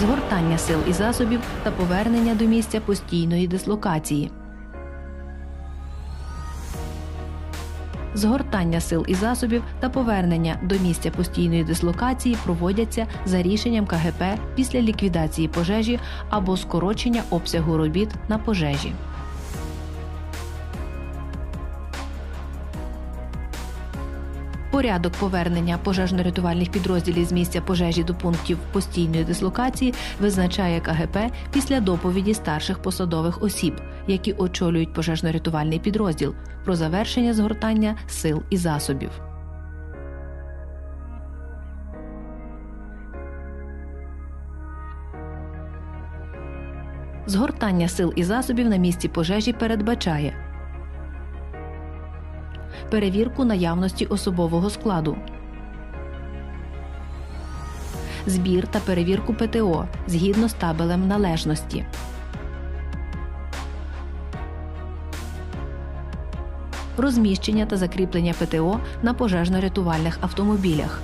згортання сил і засобів та повернення до місця постійної дислокації. Згортання сил і засобів та повернення до місця постійної дислокації проводяться за рішенням КГП після ліквідації пожежі або скорочення обсягу робіт на пожежі. Порядок повернення пожежно-рятувальних підрозділів з місця пожежі до пунктів постійної дислокації визначає КГП після доповіді старших посадових осіб, які очолюють пожежно-рятувальний підрозділ про завершення згортання сил і засобів. Згортання сил і засобів на місці пожежі передбачає перевірку наявності особового складу, збір та перевірку ПТО згідно з табелем належності. Розміщення та закріплення ПТО на пожежно-рятувальних автомобілях.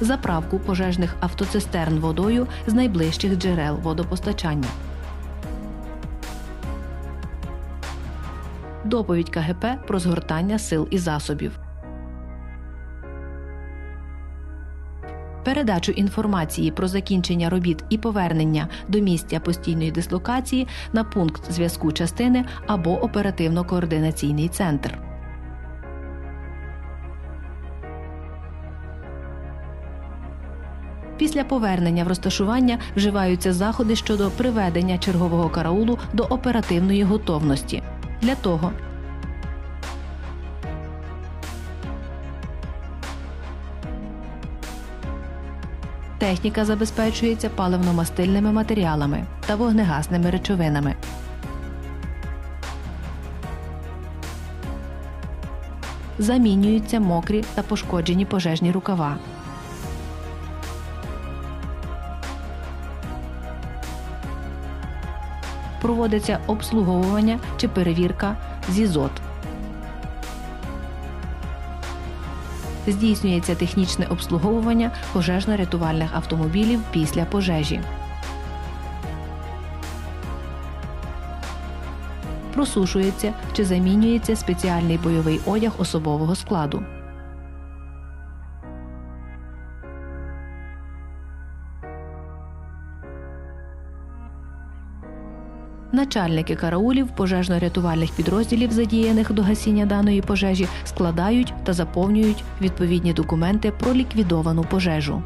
Заправку пожежних автоцистерн водою з найближчих джерел водопостачання. Доповідь КГП про згортання сил і засобів. Передачу інформації про закінчення робіт і повернення до місця постійної дислокації на пункт зв'язку частини або оперативно-координаційний центр. Після повернення в розташування вживаються заходи щодо приведення чергового караулу до оперативної готовності. Для того техніка забезпечується паливно-мастильними матеріалами та вогнегасними речовинами. Замінюються мокрі та пошкоджені пожежні рукава. Проводиться обслуговування чи перевірка ЗІЗОТ. Здійснюється технічне обслуговування пожежно-рятувальних автомобілів після пожежі. Просушується чи замінюється спеціальний бойовий одяг особового складу. Начальники караулів пожежно-рятувальних підрозділів, задіяних до гасіння даної пожежі, складають та заповнюють відповідні документи про ліквідовану пожежу.